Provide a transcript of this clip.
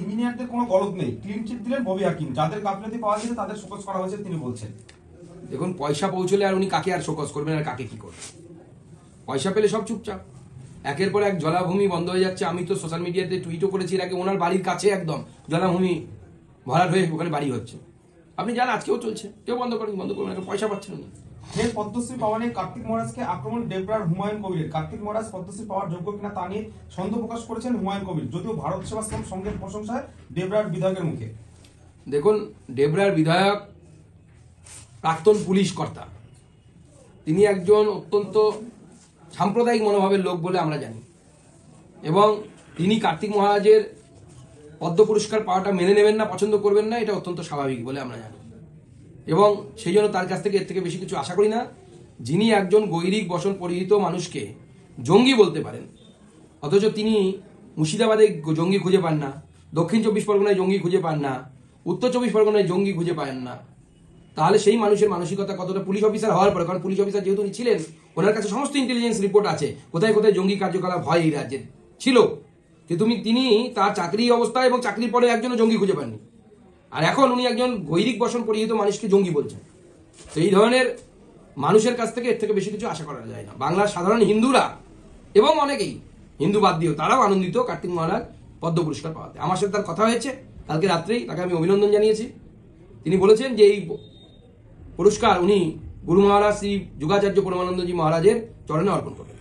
ইঞ্জিনিয়ারদের কোনো গলত নেই। ক্লিন চিট দিলেন ববি হাকিম। যাদের গাফিলতি পাওয়া গেছে, তাদের শোকজ করা হয়েছে তিনি বলছেন। দেখুন, পয়সা পৌঁছলে আর উনি কাকে আর শোকস করবেন আর কাকে কি করবেন? পয়সা পেলে সব চুপচাপ। একের পর এক জলাভূমি বন্ধ হয়ে যাচ্ছে। আমি তো সোশ্যাল মিডিয়াতে টুইটও করেছি আগে ওনার বাড়ির কাছে একদম জলাভূমি ভরাট হয়ে ওখানে বাড়ি হচ্ছে। আপনি জান আজকেও চলছে। কেউ বন্ধ করেন, বন্ধ করবেন পয়সা পাচ্ছেন উনি ফের পদ্মশ্রী পাওয়া নিয়ে কার্তিক মহারাজকে আক্রমণ ডেবরার হুমায়ুন কবিরের। কার্তিক মহারাজ পদ্মশ্রী পাওয়ার যোগ্য কিনা তা নিয়ে সন্দেহ প্রকাশ করেছেন হুমায়ুন কবির। যদিও ভারত সেবাশ্রম সংঘের প্রশংসায় ডেবরার বিধায়কের মুখে। দেখুন, ডেবরার বিধায়ক প্রাক্তন পুলিশ কর্তা। তিনি একজন অত্যন্ত সাম্প্রদায়িক মনোভাবের লোক বলে আমরা জানি। এবং তিনি কার্তিক মহারাজের পদ্ম পুরস্কার পাওয়াটা মেনে নেবেন না, পছন্দ করবেন না, এটা অত্যন্ত স্বাভাবিক বলে আমরা জানি। এবং সেই জন্য তার কাছ থেকে এর থেকে বেশি কিছু আশা করি না। যিনি একজন গৈরিক বসন পরিহিত মানুষকে জঙ্গি বলতে পারেন, অথচ তিনি মুর্শিদাবাদে জঙ্গি খুঁজে পান না, দক্ষিণ চব্বিশ পরগনায় জঙ্গি খুঁজে পান না, উত্তর চব্বিশ পরগনায় জঙ্গি খুঁজে পান না, তাহলে সেই মানুষের মানসিকতা কতটা পুলিশ অফিসার হওয়ার পরে, কারণ পুলিশ অফিসার যেহেতু ছিলেন, ওনার কাছে সমস্ত ইন্টেলিজেন্স রিপোর্ট আছে, কোথায় কোথায় জঙ্গি কার্যকলাপ হয় এই রাজ্যে। ছিল। যে তুমি, তিনি তার চাকরি অবস্থা এবং চাকরির পরে একজনও জঙ্গি খুঁজে পাননি। আর এখন উনি একজন গৈরিক বসন পরিহিত মানুষকে জঙ্গি বলছেন। তো এই ধরনের মানুষের কাছ থেকে এর থেকে বেশি কিছু আশা করা যায় না। বাংলার সাধারণ হিন্দুরা এবং অনেকেই হিন্দু বাদ দিয়েও তারাও আনন্দিত কার্তিক মহারাজ পদ্ম পুরস্কার পাওয়াতে। আমার সাথে তার কথা হয়েছে, কালকে রাত্রেই তাকে আমি অভিনন্দন জানিয়েছি। তিনি বলেছেন যে এই পুরস্কার উনি গুরু মহারাজ শ্রী যুগাচার্য পরমানন্দজি মহারাজের চরণে অর্পণ করবেন।